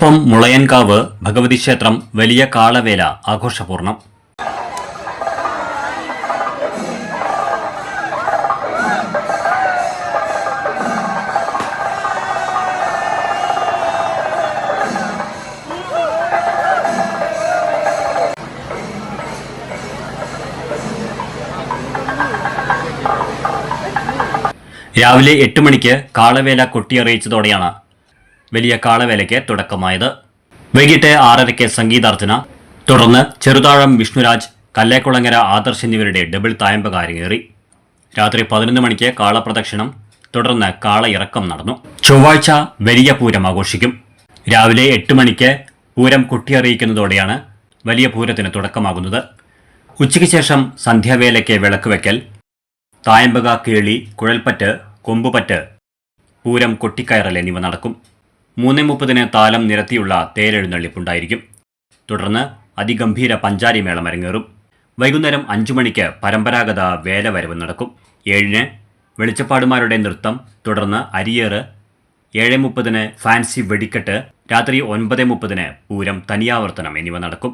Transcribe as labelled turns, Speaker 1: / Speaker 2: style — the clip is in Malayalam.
Speaker 1: കൊപ്പം മുളയൻകാവ് ഭഗവതി ക്ഷേത്രം വലിയ കാളവേല ആഘോഷപൂർണം. രാവിലെ എട്ട് മണിക്ക് കാളവേല കൊട്ടിയറിയിച്ചതോടെയാണ് വലിയ കാളവേലയ്ക്ക് തുടക്കമായത്. വൈകിട്ട് ആറരയ്ക്ക് സംഗീതാർച്ചന. തുടർന്ന് ചെറുതാഴം വിഷ്ണുരാജ് കല്ലേക്കുളങ്ങര ആദർശ് എന്നിവരുടെ ഡബിൾ തായമ്പ കാരങ്ങേറി രാത്രി പതിനൊന്ന് മണിക്ക് കാളപ്രദക്ഷിണം തുടർന്ന് കാളയിറക്കം നടന്നു. ചൊവ്വാഴ്ച വലിയ പൂരം ആഘോഷിക്കും. രാവിലെ എട്ട് മണിക്ക് പൂരം കൊട്ടിയറിയിക്കുന്നതോടെയാണ് വലിയ പൂരത്തിന് തുടക്കമാകുന്നത്. ഉച്ചയ്ക്ക് ശേഷം സന്ധ്യാവേലയ്ക്ക് വിളക്ക് വയ്ക്കൽ. തായമ്പക കേളി കുഴൽപ്പറ്റ് കൊമ്പുപറ്റ് പൂരം കൊട്ടിക്കയറൽ എന്നിവ നടക്കും. മൂന്നേ മുപ്പതിന് താലം നിരത്തിയുള്ള തേരെഴുന്നള്ളിപ്പുണ്ടായിരിക്കും. തുടർന്ന് അതിഗംഭീര പഞ്ചാരി മേളം അരങ്ങേറും. വൈകുന്നേരം അഞ്ചു മണിക്ക് പരമ്പരാഗത വേലവരവ് നടക്കും. ഏഴിന് വെളിച്ചപ്പാടുമാരുടെ നൃത്തം തുടർന്ന് അരിയേറ് ഏഴ് മുപ്പതിന് ഫാൻസി വെടിക്കെട്ട് രാത്രി ഒൻപത് മുപ്പതിന് പൂരം തനിയാവർത്തനം എന്നിവ നടക്കും.